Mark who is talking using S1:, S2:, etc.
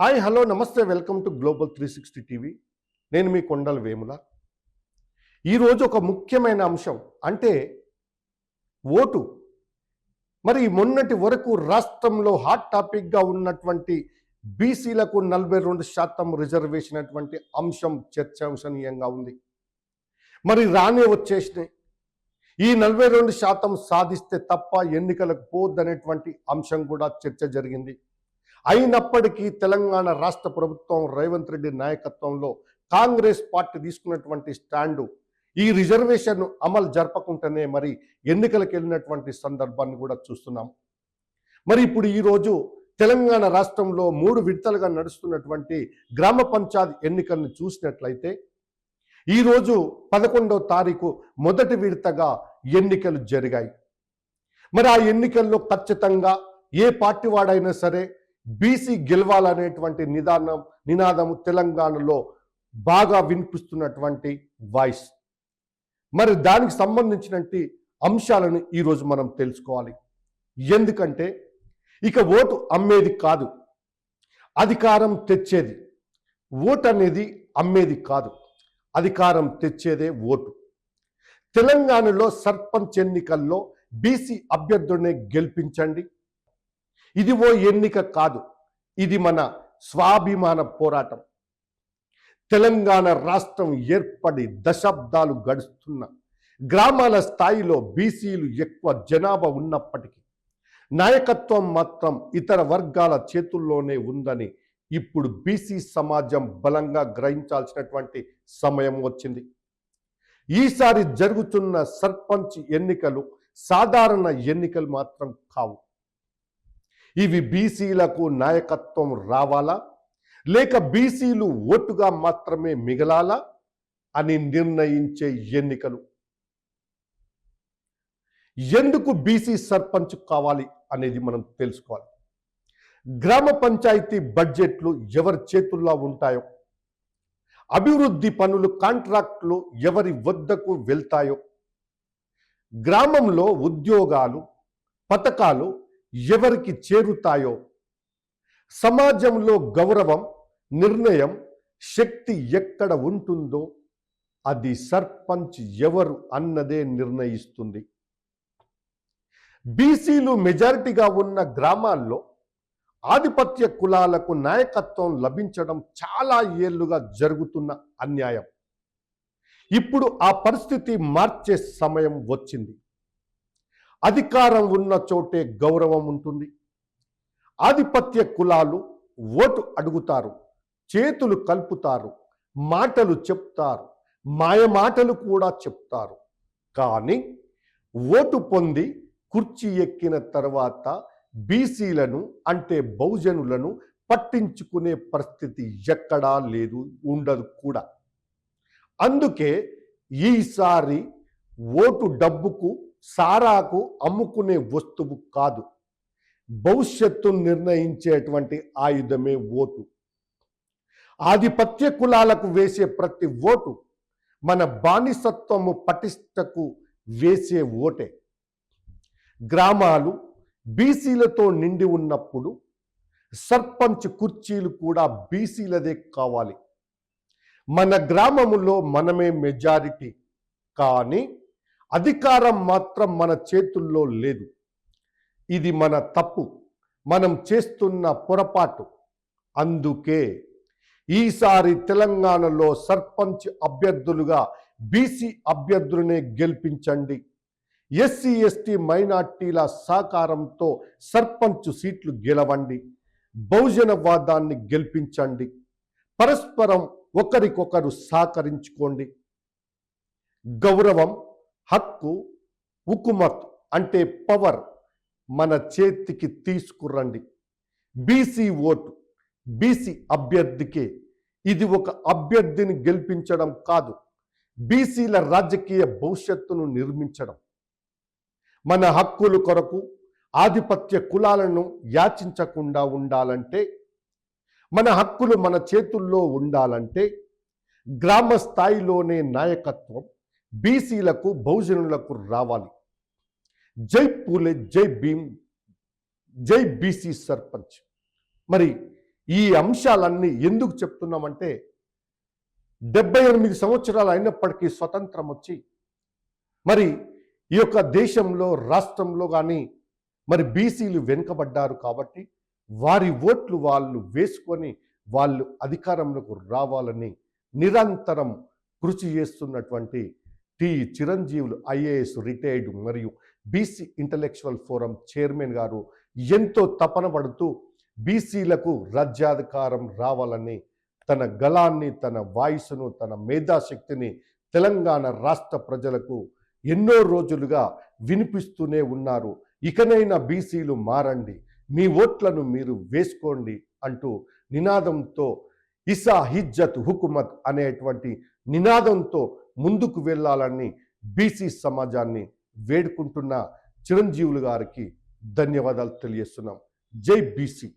S1: Hi hello namaste welcome to global three sixty TV. నేను మీ కొండల వేముల. ఈరోజు ఒక ముఖ్యమైన అంశం అంటే ఓటు. మరి మొన్నటి వరకు రాష్ట్రంలో హాట్ టాపిక్గా ఉన్నటువంటి బీసీలకు నలభై రెండు శాతం రిజర్వేషన్ అటువంటి అంశం చర్చాంశనీయంగా ఉంది. మరి రానే వచ్చేసినాయి. ఈ నలభై రెండు శాతం సాధిస్తే తప్ప ఎన్నికలకు పోద్దనేటువంటి అంశం కూడా చర్చ జరిగింది. అయినప్పటికీ తెలంగాణ రాష్ట్ర ప్రభుత్వం రేవంత్ రెడ్డి నాయకత్వంలో కాంగ్రెస్ పార్టీ తీసుకున్నటువంటి స్టాండు ఈ రిజర్వేషన్ అమలు జరపకుండానే మరి ఎన్నికలకు వెళ్ళినటువంటి సందర్భాన్ని కూడా చూస్తున్నాం. మరి ఇప్పుడు ఈరోజు తెలంగాణ రాష్ట్రంలో మూడు విడతలుగా నడుస్తున్నటువంటి గ్రామ పంచాయతీ ఎన్నికలను చూసినట్లయితే ఈరోజు పదకొండవ తారీఖు మొదటి విడతగా ఎన్నికలు జరిగాయి. మరి ఆ ఎన్నికల్లో ఖచ్చితంగా ఏ పార్టీ వాడైనా సరే బీసీ గెలవాలనేటువంటి నిదానం నినాదం తెలంగాణలో బాగా వినిపిస్తున్నటువంటి వాయిస్. మరి దానికి సంబంధించినటువంటి అంశాలను ఈరోజు మనం తెలుసుకోవాలి. ఎందుకంటే ఇక ఓటు అమ్మేది కాదు అధికారం తెచ్చేది. ఓటు అనేది అమ్మేది కాదు అధికారం తెచ్చేదే ఓటు. తెలంగాణలో సర్పంచ్ ఎన్నికల్లో బీసీ అభ్యర్థుడిని గెలిపించండి ఇది ఓ ఎన్నిక కాదు. ఇది మన స్వాభిమాన పోరాటం. తెలంగాణ రాష్ట్రం ఏర్పడి దశాబ్దాలు గడుస్తున్న గ్రామాల స్థాయిలో బీసీలు ఎక్కువ జనాభా ఉన్నప్పటికీ నాయకత్వం మాత్రం ఇతర వర్గాల చేతుల్లోనే ఉందని ఇప్పుడు బీసీ సమాజం బలంగా గ్రహించాల్సినటువంటి సమయం వచ్చింది. ఈసారి జరుగుతున్న సర్పంచ్ ఎన్నికలు సాధారణ ఎన్నికలు మాత్రం కావు. ఇవి బీసీలకు నాయకత్వం రావాలా? లేక బీసీలు ఓటుగా మాత్రమే మిగలాలా? అని నిర్ణయించే ఎన్నికలు. ఎందుకు బీసీ సర్పంచ్ కావాలి అనేది మనం తెలుసుకోవాలి. గ్రామ పంచాయతీ బడ్జెట్లు ఎవరి చేతుల్లో ఉంటాయో? అభివృద్ధి పనులు కాంట్రాక్టులు ఎవరి వద్దకు వెళ్తాయో? గ్రామంలో ఉద్యోగాలు పథకాలు ఎవరికి చేరుతాయో? సమాజంలో గౌరవం నిర్ణయం శక్తి ఎక్కడ ఉంటుందో అది సర్పంచ్ ఎవరు అన్నదే నిర్ణయిస్తుంది. బీసీలు మెజారిటీగా ఉన్న గ్రామాల్లో ఆధిపత్య కులాలకు నాయకత్వం లభించడం చాలా ఏళ్ళుగా జరుగుతున్న అన్యాయం. ఇప్పుడు ఆ పరిస్థితి మార్చే సమయం వచ్చింది. అధికారం ఉన్న చోటే గౌరవం ఉంటుంది. ఆధిపత్య కులాలు ఓటు అడుగుతారు చేతులు కలుపుతారు మాటలు చెప్తారు మాయమాటలు కూడా చెప్తారు. కానీ ఓటు పొంది కుర్చీ ఎక్కిన తర్వాత బీసీలను అంటే బహుజనులను పట్టించుకునే పరిస్థితి ఎక్కడా లేదు ఉండదు కూడా. అందుకే ఈసారి ఓటు డబ్బుకు సారాకు అమ్ముకునే వస్తువు కాదు. భవిష్యత్తు నిర్ణయించేటువంటి ఆయుధమే ఓటు. ఆధిపత్య కులాలకు వేసే ప్రతి ఓటు మన బానిసత్వము పటిష్టకు వేసే ఓటే. గ్రామాలు బీసీలతో నిండి ఉన్నప్పుడు సర్పంచ్ కుర్చీలు కూడా బీసీలదే కావాలి. మన గ్రామములో మనమే మెజారిటీ. కానీ అధికారం మాత్రం మన చేతుల్లో లేదు. ఇది మన తప్పు. మనం చేస్తున్న పొరపాటు. అందుకే ఈసారి తెలంగాణలో సర్పంచ్ అభ్యర్థులుగా బీసీ అభ్యర్థులనే గెలిపించండి. ఎస్సీ ఎస్టీ మైనార్టీల సహకారంతో సర్పంచ్ సీట్లు గెలవండి. బహుజనవాదాన్ని గెలిపించండి. పరస్పరం ఒకరికొకరు సహకరించుకోండి. గౌరవం హక్కు ఉకుమత్ అంటే పవర్ మన చేతికి తీసుకురండి. బీసీ ఓటు బీసీ అభ్యర్థికే. ఇది ఒక అభ్యర్థిని గెలిపించడం కాదు బీసీల రాజకీయ భవిష్యత్తును నిర్మించడం. మన హక్కుల కొరకు ఆధిపత్య కులాలను యాచించకుండా ఉండాలంటే మన హక్కులు మన చేతుల్లో ఉండాలంటే గ్రామ స్థాయిలోనే నాయకత్వం బీసీలకు బహుజనులకు రావాలి. జై పూలే జై భీమ్ జై బీసీ సర్పంచ్. మరి ఈ అంశాలన్నీ ఎందుకు చెప్తున్నామంటే డెబ్బై ఎనిమిది సంవత్సరాలు అయినప్పటికీ స్వతంత్రం వచ్చి మరి ఈ యొక్క దేశంలో రాష్ట్రంలో కానీ మరి బీసీలు వెనుకబడ్డారు కాబట్టి వారి ఓట్లు వాళ్ళు వేసుకొని వాళ్ళు అధికారంలోకి రావాలని నిరంతరం కృషి చేస్తున్నటువంటి టి చిరంజీవులు ఐఏఎస్ రిటైర్డ్ మరియు BC intellectual forum chairman garu ఎంతో తపన పడుతూ బీసీలకు రాజ్యాధికారం రావాలని తన గళాన్ని తన వాయిస్ను తన మేధాశక్తిని తెలంగాణ రాష్ట్ర ప్రజలకు ఎన్నో రోజులుగా వినిపిస్తూనే ఉన్నారు. ఇకనైనా బీసీలు మారండి మీ ఓట్లను మీరు వేసుకోండి అంటూ నినాదంతో ఇసా హిజ్జత్ హుకుమత్ అనేటువంటి నినాదంతో ముందుకు వెళ్ళాలని బీసీ సమాజాన్ని వేడుకుంటున్న చిరంజీవులు గారికి ధన్యవాదాలు తెలియజేస్తున్నాం. జై బీసీ.